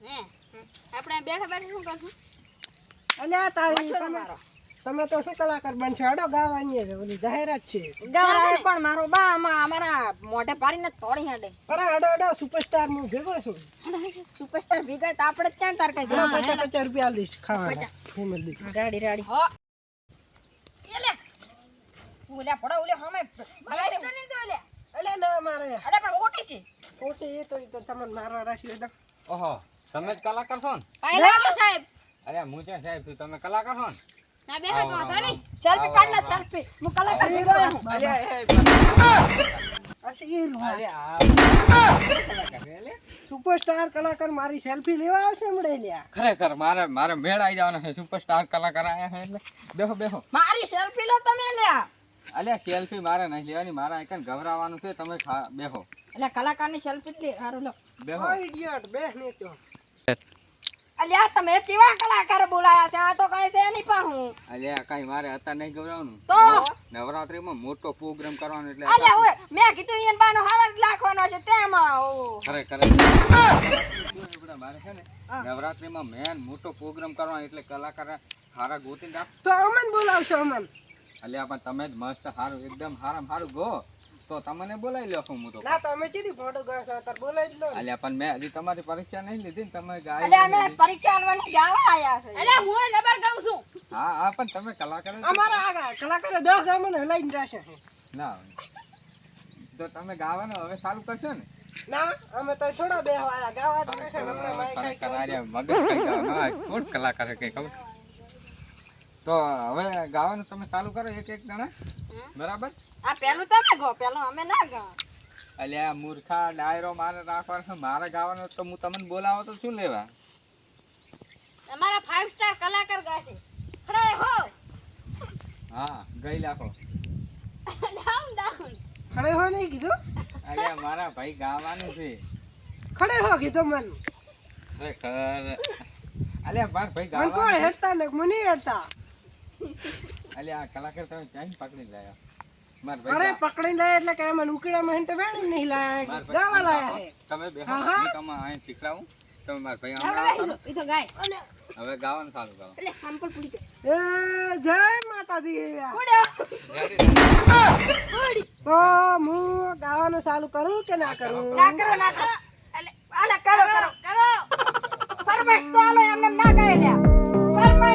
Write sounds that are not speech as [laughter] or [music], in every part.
હે આપણે બેઠા બેઠા શું કરશું? અલ્યા તારી તમે તમે તો શું કલાકાર બનશો? હડો ગાવાની છે ઓલી જાહેરાત છે. ગાવાની પણ મારો બા આમાં અમારા મોઢે પાડીને તોડી હાડે. અરે હડો હડો સુપરસ્ટાર હું ભેગો છું. સુપરસ્ટાર ભેગા તો આપણે ક્યાં તાર કઈ ગયો પચાસ પચાસ રૂપિયા લઈશ ખાવાના. ફેમિલી રાડી રાડી. હો. એલે ઉલ્યા પડો ઉલ્યા હમે. ભલાઈ તો નહીં તો લે. અલ્યા ના મારે. અરે પણ મોટી છે. ઓટી એ તો તમને મારવા રાખ્યું એકદમ ઓહો. તમે જ કલાકાર છો ને? તો સાહેબ. અરે હું છે સાહેબ છું? તમે કલાકાર છો ને? ના બે હાથ વાંધો નહીં. સેલ્ફી કાઢ લે સેલ્ફી. હું કલાકાર ભેગો હું અરે એ અરે આ કલાકાર છે, અલે. સુપરસ્ટાર કલાકાર મારી સેલ્ફી લેવા આવશે મળે લ્યા ખરેખર મારે મારે મેળ આવી જવાનો છે. સુપરસ્ટાર કલાકાર આયા છે એટલે. બેહો બેહો. મારી સેલ્ફી લો તમે લ્યા અલ્યા સેલ્ફી મારે નહીં લેવાની. મારે આઈકન ગભરાવાનું છે. તમે બેહો. એટલે કલાકારની સેલ્ફી લે. સારું લો. બેહો. ઇડિયટ બેહ ને તો અલ્યા તમે કેવા કલાકાર બોલાયા છે? આ તો કઈ છે નહીં પાહું અલ્યા કઈ મારે અત્યારે નહીં ગભરાવાનું તો? નવરાત્રીમાં મોટો પ્રોગ્રામ કરવાનો એટલે અલ્યા ઓય મેં કીધું ઈન બાનો હાલત લાખવાનો છે તેમાં ઓ. ખરે મારે છે ને નવરાત્રીમાં મેન મોટો પ્રોગ્રામ કરવાનો એટલે કલાકાર હારા ગોતી રાખ. તો અમન બોલાવશો અમન. અલ્યા પણ તમે જ મસ્ત સારું એકદમ હારામ હારું ગો. તો તમને બોલાવી લ્યો હું તો. ના તમે અમે ફોટો ગયો છો તાર બોલાવી જ લો અલ્યા પણ મેં હજી તમારી પરીક્ષા નહીં લીધી ને તમે ગાય અલ્યા અમે પરીક્ષા આલવાની ગાવા આયા છે. અરે હું એ ગાઉં છું. હા હા પણ તમે કલાકાર. અમારા કલાકાર કલાકારે દસ ગામને હલાઈને રાખશે ના તો તમે ગાવાનું હવે ચાલુ કરશો ને? ના અમે તો થોડા બેહવા ગાવા તો આર્યા મગજ કઈ કલાકાર કઈ ખબર? તો હવે ગાવાનું તમે ચાલુ કરો એક એક જણા. બરાબર? આ પેલું તમે ગો પેલું અમે ના ગા અલ્યા મૂર્ખા ડાયરો મારે રાખવાનો મારે ગાવાનો તો હું તમને બોલાવો તો શું લેવા? અમારા ફાઈવ સ્ટાર કલાકાર ગાશે ખરે હો. હા ગઈ લાખો. ડાઉન ડાઉન ખડે હો નહીં કીધું? અલ્યા મારા ભાઈ ગાવાનું છે. ખડે હો કીધું મને. ખરેખર. અલ્યા મારા ભાઈ ગાવાનું કોણ હેડતા ને? મને હેડતા. અલ્યા આ કલાકાર તમે ક્યાંય પકડી લાયા? મારા અરે પકડી લાય એટલે કે મને ઉકેડા હેને તો વેણી નહીં લાયા. ગાવા લાયા હે. તમે બે હા, હા. હું અહીં શીખડાવું? તમે માર ભાઈ હમણાં તો ગાય. હવે ગાવાનું ચાલુ કરો. એટલે સાંપલ પૂરી કે એ જય માતાજી? તો હું ગાવાનું ચાલુ કરું કે ના કરું ના કરો ના કરો. એટલે આલા કરો. કરો કરો. ફરમાઈશ તો આલો એમને ના ગાય લ્યા. ફરમાઈશ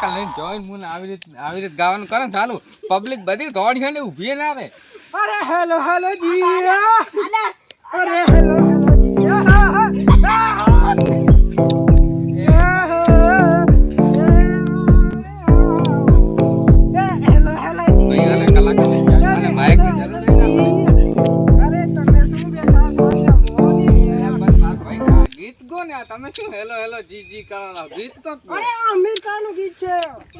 કલાકાર લઈને જોઈન મુન આવી રીત આવી રીત ગાવાનું કરે ને ચાલુ. પબ્લિક બધી દોડી ને ઊભી ના રહે અરે હેલો હેલો જી. અરે હેલો. ગીત ગો ને તમે શું હેલો હેલો જી જી કરો? ગીત તો અરે આ અમીર ખાનનું ગીત છે.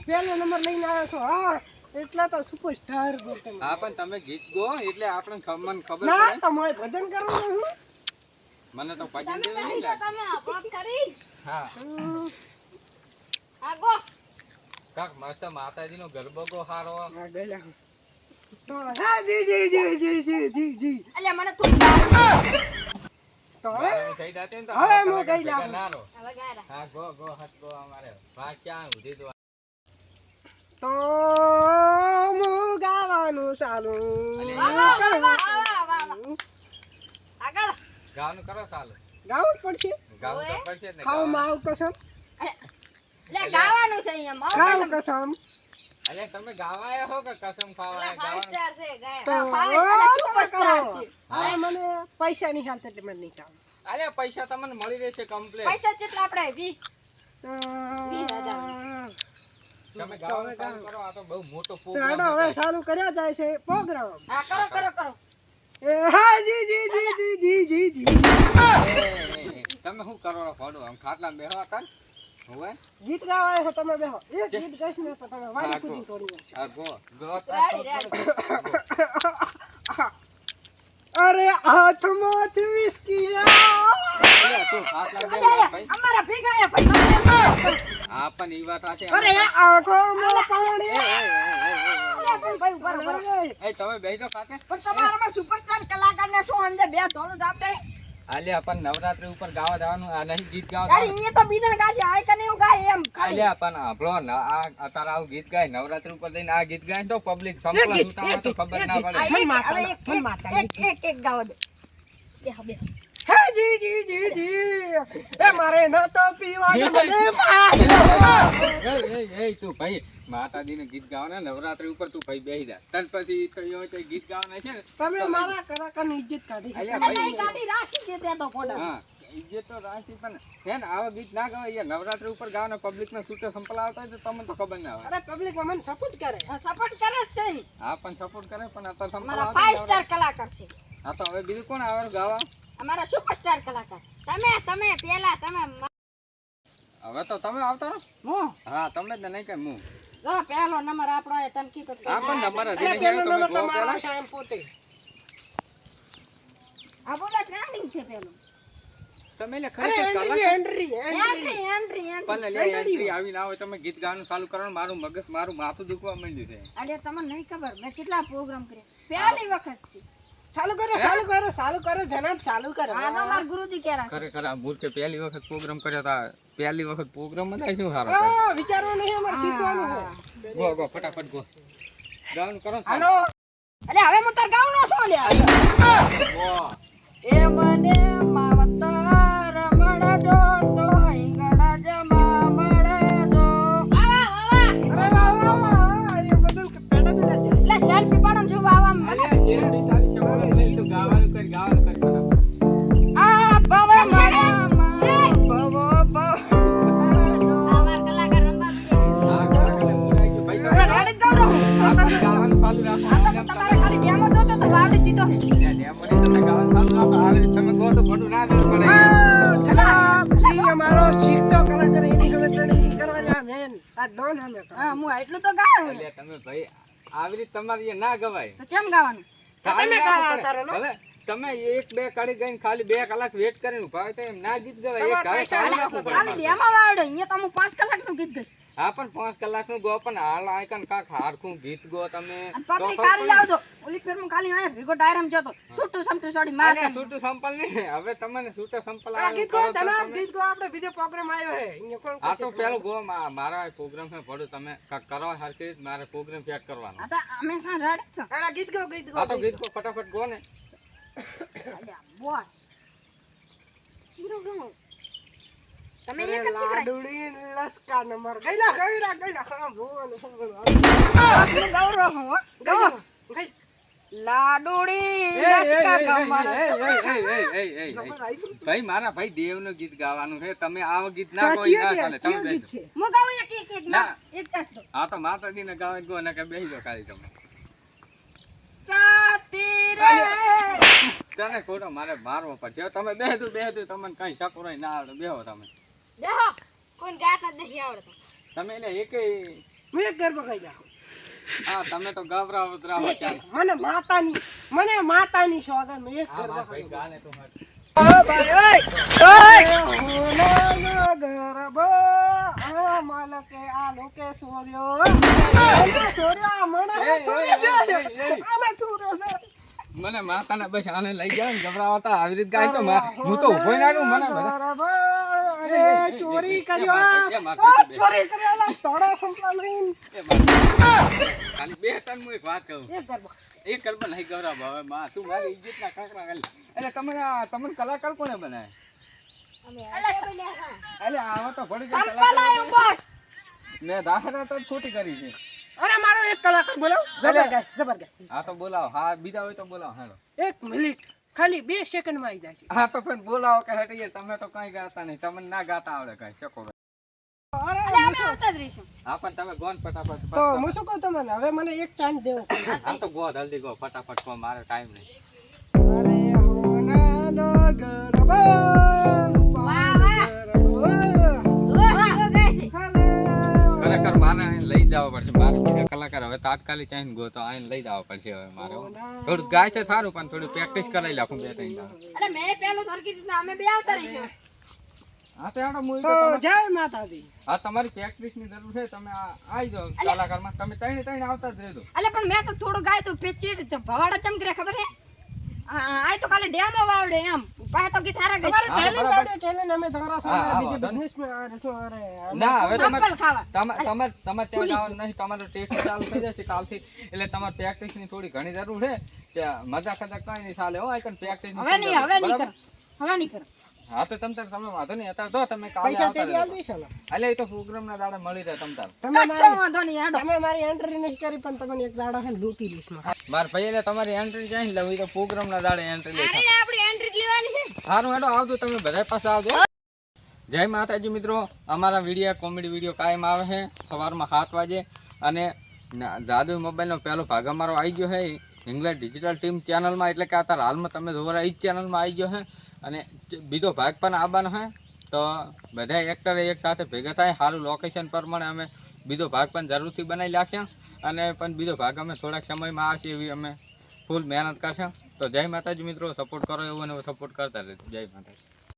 પહેલો નંબર લઈને આવ્યો છો. હા એટલા તો સુપરસ્ટાર ગો તમે. હા પણ તમે ગીત ગો એટલે આપણે ખ- મને ખબર ના તમારે ભજન કરવાનું હું મને તો ભજન દેવું નહીં લાગે. તમે આપણો કરી. હા. હા ગો. કાક મસ્ત માતાજીનો ગરબો ગો હારો. હા ગયેલા તો હા જી જી જી જી જી જી જી. મને થોડું તો હવે હવે હું હા ગો ગો હટ ગો અમારે. ક્યાં હું ગાવાનું સારું. આગળ. ગાવાનું કરો ચાલુ. ગાવું જ પડશે. ગાવું તો પડશે ને ખાવ ગાવાનું. માવ કસમ. લે ગાવાનું છે અહીંયા કસમ. અલ્યા તમે ગાવા હો કે કસમ સ્ટાર છે ગાય. સુપરસ્ટાર છે. હવે મને પૈસા નહીં હાલત એટલે મને નહીં કામ અલ્યા પૈસા તમને મળી રહેશે કમ્પ્લેટ પૈસા કેટલા આપણે આવી તમે ગાવાનું કરો આ તો બહુ મોટો હવે છે. કર્યા જાય છે પ્રોગ્રામ હા કરો કરો કરો. એ હા જી જી જી જી જી જી જી. એ, એ, એ, તમે શું કરો છો ફોડો? આમ ખાટલા બેહવા કર હોવે? ગીત ગાવા આવ્યો છો તમે બેહો. એ ગીત ગાઈશ ને તો તમે વાડી ગો. તોડી. આ ગો. ગો. અરે હાથમાંથી વિસ્કી અમારા ભેગા હા પણ ઈ વાત સાચી. અરે એ, એ, એ, એ, એ, એ. અલ્યા, પણ ભાઈ ઉપર ઉપર એ તમે બેહી તો કાકે. પણ તમારામાં સુપરસ્ટાર કલાકારને શું અંદર બે ધોરણ જ આપણે પણ નવરાત્રી ઉપર ગાવા જવાનું આ નહીં ગીત ગાવા અરે જવાનું. તો બીજા ગાશે આય કને એવું ગાય એમ ખાલી આલ્યા પણ આપણો આ અત્યારે આવું ગીત ગાય નવરાત્રી ઉપર જઈને આ ગીત ગાય ને તો પબ્લિક સંપૂર્ણ સુતા તો ખબર ના પડે મન એક- મન એક- એક એક ગાવા દે બેહો, બેહો. હે જી જી જી જી. એ મારે ન તો પીવાનું [laughs] મને એ, એ, એ, તું ભાઈ માતાજીનું ગીત ગાવાના નવરાત્રી ઉપર તું ભાઈ બેહી જા. તન પછી તો એ ગીત ગાવાના છે તમે મારા કલાકારની ઇજ્જત કાઢી અલ્યા અને ભાઈ એ ગાડી રાશિ છે તે તો ખોટા હા ઈ તો રાશિ પણ હે ને આવા ગીત ના ગવાય. યાર નવરાત્રી ઉપર ગાવાના પબ્લિક ને છૂટે સંપલ આવતા હોય તો તમને તો ખબર ના આવે અરે પબ્લિક મને સપોર્ટ કરે. સપોર્ટ કરે જ છે હા પણ સપોર્ટ કરે પણ અત્યારે સંપલ અમારા આવતા સ્ટાર કલાકાર છે. હા તો હવે બીજું કોણ આવે ગાવા? અમારા સુપરસ્ટાર કલાકાર. તમે તમે પેલા તમે હવે તો તમે આવતા રહો. હું? હા તમને જ નહીં કઈ હું. જો પહેલો નંબર આપણો એ તને કીધું હા પણ નંબર હજી અરે નહીં આવ્યો, તમે નંબર તમારો છે એમ પોતે. આ બોલા ટ્રેન્ડિંગ છે પેલું. તમે લે ખરે એન્ટ્રી એન્ટ્રી એન્ટ્રી એન્ટ્રી પણ લે એન્ટ્રી આવી ના હોય તમે ગીત ગાવાનું ચાલુ કરો મારું મગજ મારું માથું દુખવા માંડ્યું છે. અરે તમને નહીં ખબર મેં કેટલા પ્રોગ્રામ કર્યા. પહેલી વખત છે. ચાલુ કરો ચાલુ કરો ચાલુ કરો જનાબ ચાલુ કરો. આ તો ગુરુજી કહેરા છે ખરેખર આ મૂર્ખે પહેલી વખત પ્રોગ્રામ કર્યો તા પહેલી વખત પ્રોગ્રામમાં શું સારો હા, વિચારવાનું નહીં અમારે શીખવાનું છે. ગો ગો ફટાફટ ગો. ગાવાનું કરો હાલો. અરે હવે હું તાર ગાઉન નો છો લ્યા એ મને ભાઈ. આવી રીતે તમારે ના ગવાય. તો કેમ ગાવાનું? તમે ગાવા પડે. તારો લો. હવે તમે એક બે કાઢી ગઈને ખાલી બે કલાક વેટ કરીને ઊભા હોય તો એમ ના ગીત ગવાય. એક ગાવે સારું ખાલી પડે ડેમો વાવડે. અહીંયા તમે પાંચ પાંચ કલાકનું ગીત ગઈશ. હા પણ પાંચ કલાકનું ગો પણ હાલ આયકન કાક હારખું ગીત ગો તમે. કાલી પડે. લાવજો ઓલી ફેર હું કાલી આયા ભીગો ડાયરામ જતો છૂટું સંપલ છોડી માર છૂટું સંપલ ને હવે તમને છૂટું સંપલ આ ગીત ગો તમે- ગીત ગો. આપણે બીજો પ્રોગ્રામ આવ્યો હે અહીંયા કોણ આ તો પેલો ગો મારા પ્રોગ્રામ છે પડો તમે કાંઈક કરો હરકી મારે પ્રોગ્રામ સેટ કરવાનો. આ તો અમે સા રડ છો. એલા ગીત ગો ગીત ગો આ તો ગીત ગો. ફટાફટ ગો ને. બોસ. ચીરો ગમો તમે એક જ લાડુડી લસકા નંબર ગઈલા ગઈલા ગઈલા હા હું ગૌરવ હું હો. ગૌ. ગઈ લાડુડી ભાઈ મારા ભાઈ દેવનું ગીત ગાવાનું છે તમે આ ગીત ના તો કોઈ ના ચાલે તમે. છે હું ગાઉં એક એક એક ના ના. એક જ તો ગાવે ગો ને કે બેસી જો ખાલી તમે સાતી રે તને ખોટો મારે મારવો પડશે તમે બેહતું બેહતું તમને કઈ સપોરાય ના આવડે બેહો તમે દેહો કોઈ ગાતા નથી આવડતું. તમે એને એકે હું એક ગરબો ગાઈ જાઉં હા તમે તો ગભરાવો ઉતરાવો ચાલ મને માતાની મને માતાની સોગન મેં એક હા ગરબા મારા ભાઈ આ લોકે સોર્યો. સોર્યો મને માતાના બસ આને લઈ ગયા ને ગભરાવતા આવી રીતે ગાય તો મા- હું તો ઊભો ના રહું મને બધા ચોરી કર્યો ચોરી કર્યો થોડા સંપલા લઈને ખાલી બે ટન હું એક વાત કહું એક ગરબા નહીં ગૌરવ હવે માં તું મારી ઇજ્જતના કાંકરા ગાલી એટલે તમે આ તમને કલાકાર કોને બનાવે એટલે આવા તો ભળી મેં દાખલા તો ખોટી કરી છે અરે મારો એક કલાકાર બોલાવો. જબર ગાય જબર ગાય. હા તો બોલાવો. હા બીજા હોય તો બોલાવો. હેલો. એક મિનિટ. ખાલી બે સેકન્ડમાં આવી જાય છે. હા તો પણ બોલાવો કે હટીએ. તમે તો કઈ ગાતા નહીં. તમને ના ગાતા આવડે કઈ. શકો અરે અમે આવતા જ રહીશું. હા પણ તમે ગો ને ફટાફટ તો હું શું કહું તમને. હવે મને એક ચાન્સ દેવો હા તો ગો જલ્દી ગો. ફટાફટ ગો મારે ટાઈમ નહીં. અરે હોનાનો ગરબા. જવા પડશે. બાર કલાકાર હવે તાત્કાલિક આઈને ગો તો આઈને લઈ જવા પડશે હવે મારે થોડું ગાય છે સારું પણ થોડું પ્રેક્ટિસ કરાવી રાખું બે ત્રણ દાડા. અરે મેં પેલો સરખી રીતના અમે બે આવતા રહીશું. હા તો હેડો મુઈ તો જય માતાજી. હા તમારી પ્રેક્ટિસની જરૂર છે તમે આ- આવી જાઓ કલાકારમાં. તમે ત્રણે ત્રણ આવતા જ રહેજો. અલે પણ મેં તો થોડું ગાય તો પેચીડ ભવાડા ચમકરે ખબર હે આ તો કાલે ડેમો વાવડે એમ. પાસે તો ગીત હારા ગઈ talent બરાબર. આવડે, અમે તમારા સાથે બીજે વાંધો નહીં. આ રસો અરે, ના હવે તમે તમે તમે તમે તમારે તમારે ત્યાં જવાનું નહીં તમારો ટેસ્ટ ચાલુ થઈ જશે કાલથી. એટલે તમારે પ્રેક્ટિસની થોડી ઘણી જરૂર છે. કે મજા કદા કઈ નહીં ચાલે હો આઈકન પ્રેક્ટિસ હવે નહીં હવે નહીં કર. હવે નહીં કર. હા તો તમ તાર તમે વાંધો નહીં અત્યારે તો તમે કાલે પૈસા તે તેડી આલ દઈશ ને એટલે એ તો પ્રોગ્રામ ના દાડા મળી રહે તમ તાર. તમે મારી વાંધો નહીં હેડો. તમે મારી એન્ટ્રી નહીં કરી પણ તમને એક દાડો છે લૂટી લઈશ માર. ભાઈ એટલે તમારી એન્ટ્રી જાય લઉં તો પ્રોગ્રામ ના દાડે એન્ટ્રી લઈશ. અરે આપણી એન્ટ્રી લેવાની છે સારું હેડો આવજો તમે બધા પાસે આવજો. જય માતાજી મિત્રો. અમારા વીડિયો કોમેડી વીડિયો કાયમ આવે છે. સવારમાં સાત વાગે. અને જાદુ મોબાઈલનો પહેલો ભાગ અમારો આવી ગયો છે. ઇંગ્લેન્ડ ડિજિટલ ટીમ ચેનલમાં એટલે કે અત્યારે હાલમાં તમે જોવા એ જ ચેનલમાં આવી ગયો છે અને બીજો ભાગ પણ આવવાનો છે તો બધા એક્ટર એક સાથે ભેગા થાય સારું લોકેશન પ્રમાણે અમે બીજો ભાગ પણ જરૂરથી બનાવી લાગશે. અને પણ બીજો ભાગ અમે થોડાક સમયમાં આવશે એવી અમે ફૂલ મહેનત કરશે. તો જય માતાજી મિત્રો સપોર્ટ કરો એવું અને સપોર્ટ કરતા રહેજો. જય માતાજી.